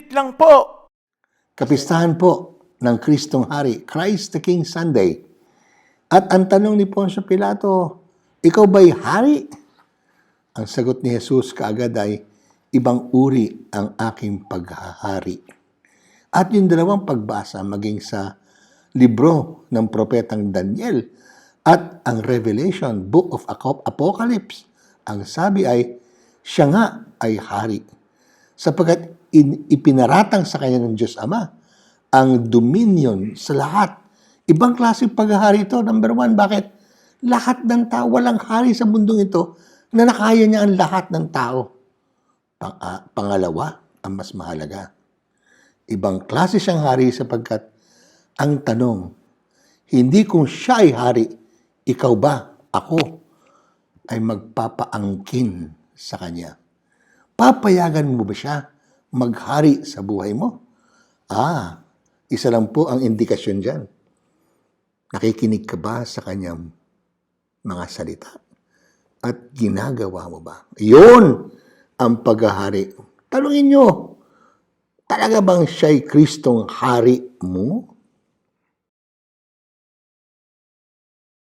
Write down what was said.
Saglit lang po. Kapistahan po ng Kristong Hari, Christ the King Sunday. At ang tanong ni Poncio Pilato, ikaw ba'y hari? Ang sagot ni Jesus kaagad ay, ibang uri ang aking paghahari. At yung dalawang pagbasa maging sa libro ng propetang Daniel at ang Revelation, Book of Apocalypse, ang sabi ay, siya nga ay hari. Sapagkat in, ipinaratang sa kanya ng Diyos Ama ang dominion sa lahat. Ibang klase paghahari ito. Number one, bakit? Lahat ng tao, walang hari sa mundong ito na nakaya niya ang lahat ng tao. Pang, ah, pangalawa, ang mas mahalaga. Ibang klase siyang hari sapagkat ang tanong, hindi kung siya ay hari, ikaw ba, ako, ay magpapaangkin sa kanya. Papayagan mo ba siya maghari sa buhay mo? Ah, isa lang po ang indikasyon dyan. Nakikinig ka ba sa kanyang mga salita? At ginagawa mo ba? Yun ang paghahari. Tanungin nyo, talaga bang siya'y Kristong hari mo?